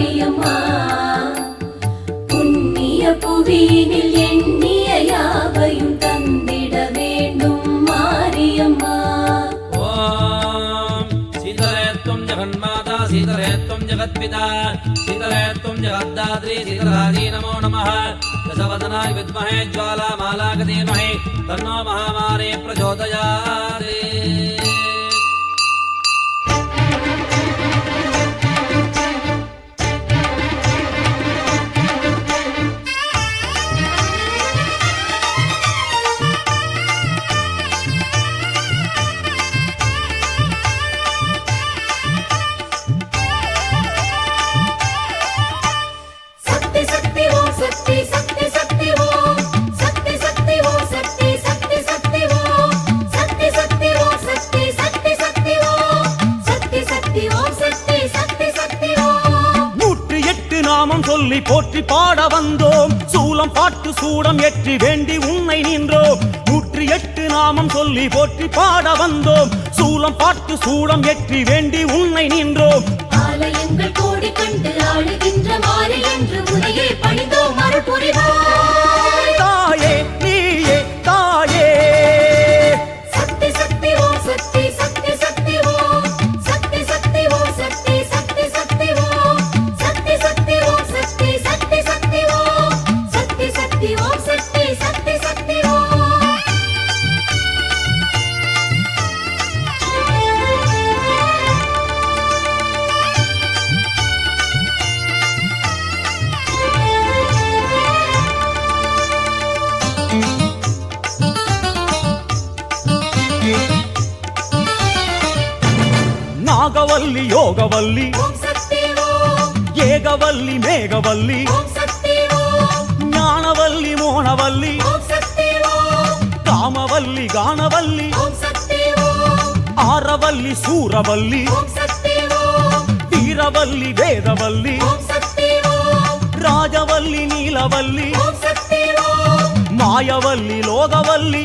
மரியம்மா புண்ணிய புவியினில் எண்ணிய யாவையும் தந்திட வேண்டும் மாரியம்மா. சீதரேத்தும் ஜெகன்மாதா சீதரேத்தும் ஜெகத்பிதா சீதரேத்தும் ஜெகத்தாத்ரி சீதராதி நமோ நம दशवदनाय विद्महे ज्वालामालागधीमहे तन्नो महामारे प्रचोदयात् சொல்லி போற்றி பாட வந்தோம். சூலம் பாட்டு சூடம் ஏற்றி வேண்டி உன்னை நின்றோம். நூற்றி எட்டு நாமம் சொல்லி போற்றி பாட வந்தோம். சூலம் பாட்டு சூடம் ஏற்றி வேண்டி உன்னை நின்றோம். నాగవల్లి యోగవల్లి. ఏగవల్లి మేఘవల్లి. జ్ఞానవల్లి మోనవల్లి కామవల్లి గానవల్లి. ఆరవల్లి సూరవల్లి. వీరవల్లి వేదవల్లి. రాజవల్లి నీలవల్లి. మాయవల్లి లోగవల్లి.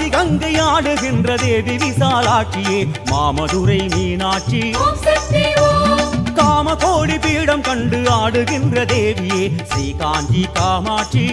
காசி கங்கை ஆடுகின்ற தேவி விசாலாட்சியே மாமதுரை மீனாட்சி. காம கோடி பீடம் கண்டு ஆடுகின்ற தேவியே ஸ்ரீ காஞ்சி காமாட்சி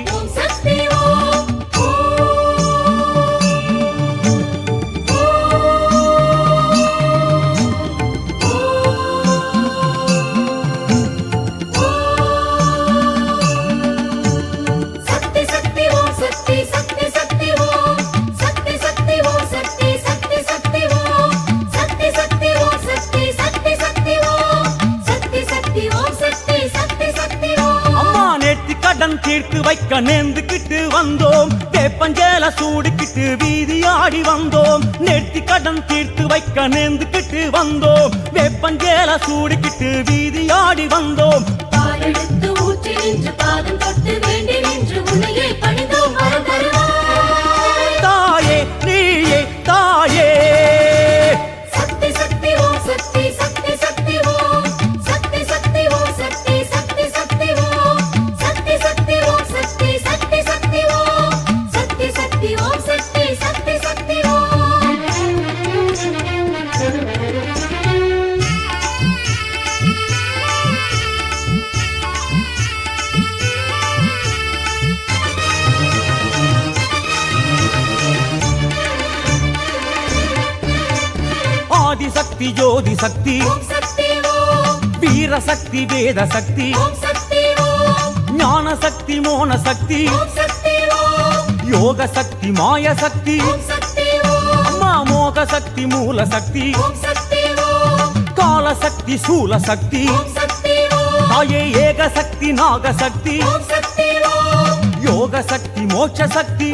தீர்த்து வைக்க நேர்ந்துக்கிட்டு வந்தோம். தேப்பஞ்சேல சூடிக்கிட்டு வீதி ஆடி வந்தோம். நேர்த்தி கடன் தீர்த்து வைக்க நேர்ந்துக்கிட்டு வந்தோம். வேப்பஞ்சேல சூடிக்கிட்டு வீதி ஆடி வந்தோம். శక్తి. జ్యోతి శక్తి వీర శక్తి వేద శక్తి. జ్ఞాన శక్తి మోన శక్తి. యోగ శక్తి మాయ శక్తి. మామోక శక్తి మూల శక్తి. కాల శక్తి శూల శక్తి. ఏక శక్తి నాగ శక్తి. యోగ శక్తి మోక్ష శక్తి